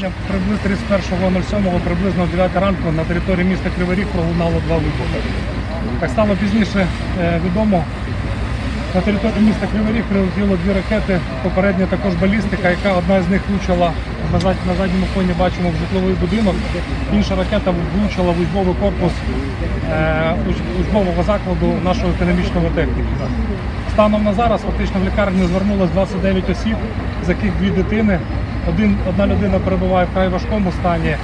Сьогодні приблизно 31.07 приблизно о 9 ранку на території міста Кривий Ріг пролунало два вибухи. Як стало пізніше е, відомо, на території міста Кривий Ріг прилетіло дві ракети, попередня також балістика, яка одна з них влучила на задньому фоні бачимо в житловий будинок, інша ракета влучила в учбовий корпус е, учбового закладу нашого економічного техніки. Станом на зараз фактично в лікарні звернулось 29 осіб, з яких дві дитини. Один, одна людина перебуває в край важкому стані.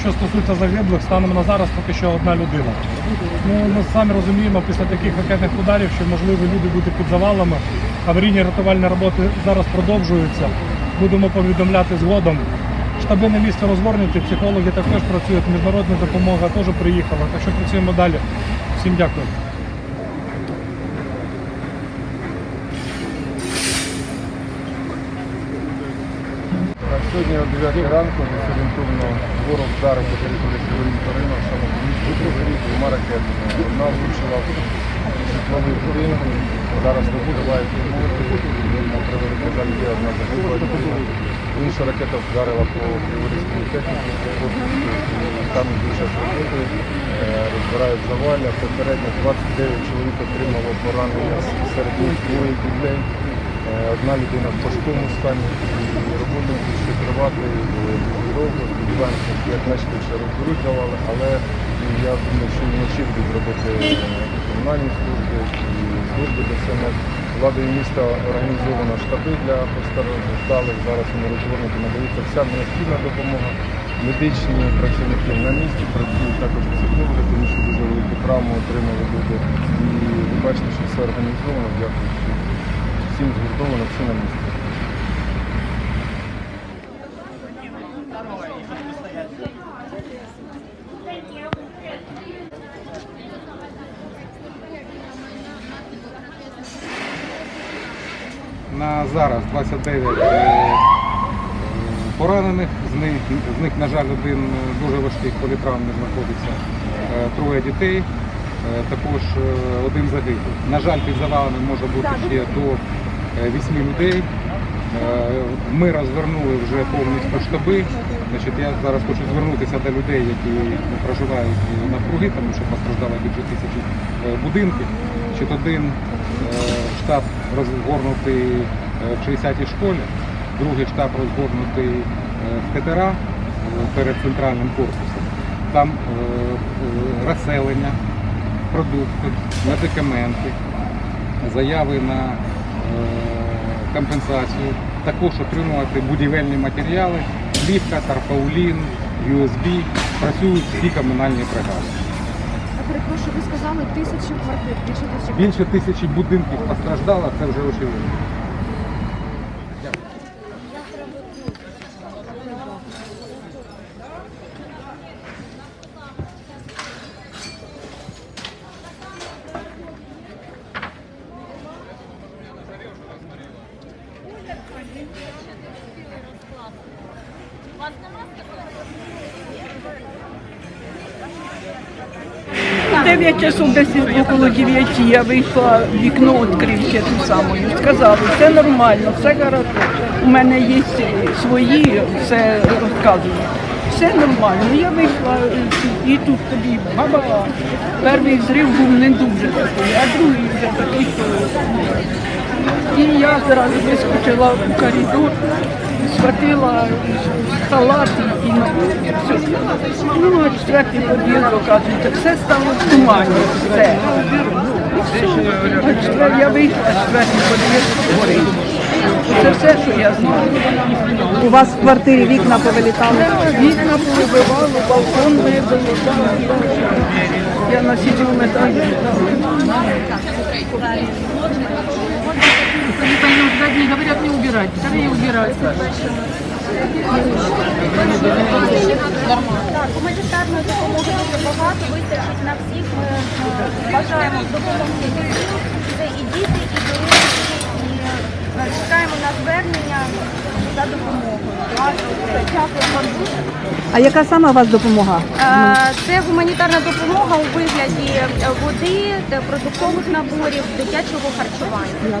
Що стосується загиблих, станом на зараз поки що одна людина. Ну, ми самі розуміємо після таких ракетних ударів, що можливо люди будуть під завалами. Аварійні рятувальні роботи зараз продовжуються. Будемо повідомляти згодом. Штаби на місці розгорнуті, психологи також працюють, міжнародна допомога теж приїхала. Так що працюємо далі. Всім дякую. Сьогодні о 9 ранку десь орієнтовно ворог вдарив по території Криворізького району, саме по місту Криворізь, двома ракетами. Одна влучила в житловий будинок, зараз вибивають на превеликий жаль є одна загибла людина. Інша ракета вдарила по Криворізькому техніці, там дуже е, розбирають завалля. Попередньо 29 чоловік отримало поранення серед них двоє дітей. Е, Одна людина в важкому стані, буде ще тривати довго. Сподіваємося, що якнайшвидше розберуть завали, але я думаю, що вночі будуть робити е, комунальні служби, і служби ДСНС. Владою міста організовано штаби для постраждалих. Зараз вони розгорнуті, надається вся необхідна допомога. Медичні працівники на місці працюють також психологи, тому що дуже велику травму отримали люди. І ви бачите, що все організовано. Дякую. Всім згуртовано, всі на місці. На зараз 29 е, поранених, з них, з них, на жаль, один дуже важкий політравмний знаходиться, е, троє дітей, е, також е, один загиблий. На жаль, під завалами може бути ще до 8 людей. Е, Ми розвернули вже повністю штаби. Значить, я зараз хочу звернутися до людей, які проживають навкруги, тому що постраждало більше тисячі е, будинків. Значить, один е, штаб розгорнутий е, в 60-й школі, другий штаб розгорнутий е, в КТРА е, перед центральним корпусом. Там е, е, розселення, продукти, медикаменти, заяви на е, компенсацію, також отримувати будівельні матеріали, плівка, тарпаулін, USB. Працюють всі комунальні бригади. Перепрошую, ви сказали тисячі квартир, більше тисячі. Більше тисячі будинків постраждало, це вже очевидно. Дев'ять часов десь около дев'яти я вийшла, вікно відкрився ту самою. Сказали, все нормально, все хорошо. У мене є свої, все розказують. Все нормально. Я вийшла і тут тобі баба. Перший взрив був не дуже такий, а другий вже такий, що. І я зразу вискочила в коридор, схватила халат і все. Ну, а четвертий під'їзд, оказується, все стало в тумані, все. І все. А я вийшла, а четвертий під'їзд горить. Це все, що я знаю. У вас в квартирі вікна повилітали? Вікна повибивало, балкон вибило. Я на сітєвому етажі. Задние говорят не убирать, скорее убирать. Гуманітарної допомоги дуже багато, вистачить на всіх. Ми е, бажаємо допомогти. Це і діти, і дорослі, і е, чекаємо на звернення за допомогою. Дякую вам дуже. А яка саме у вас допомога? Е, Це гуманітарна допомога у вигляді води, продуктових наборів, дитячого харчування.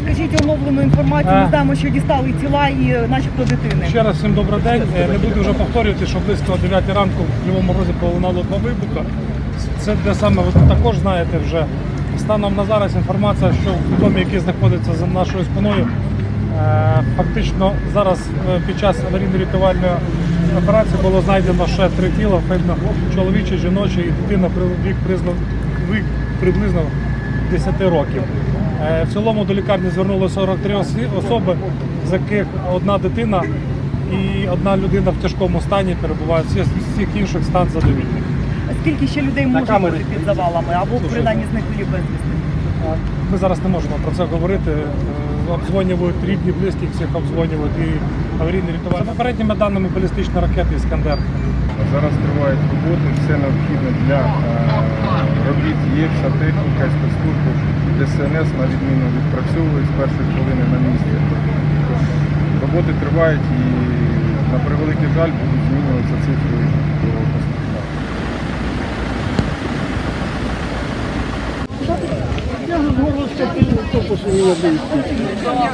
розкажіть оновлену інформацію. Ми знаємо, що дістали тіла і е, начебто дитини. Ще раз всім добрий день. Е, Не буду вже повторювати, що близько 9 ранку в Кривому Розі пролунало два вибуха. Це де саме ви також знаєте вже. Станом на зараз інформація, що в домі, який знаходиться за нашою спиною, е, фактично зараз під час аварійно-рятувальної операції було знайдено ще три тіла, видно, чоловіче, жіноче і дитина вік приблизно 10 років. Е, В цілому до лікарні звернулося 43 особи, з яких одна дитина і одна людина в тяжкому стані перебуває. Всі- Всіх інших стан задовільний. Скільки ще людей може бути під завалами або принаймні зниклі безвісти? Ми зараз не можемо про це говорити. Е, Обдзвонюють рідні, близькі, всіх обдзвонюють і аварійні рятувальні. За попередніми даними балістичні ракети Іскандер. Зараз тривають роботи, все необхідне для е, робіт є, вся техніка спецслужби ДСНС на відміну відпрацьовують з першої хвилини на місці. Роботи тривають і на превеликий жаль будуть змінюватися цифри до постійного.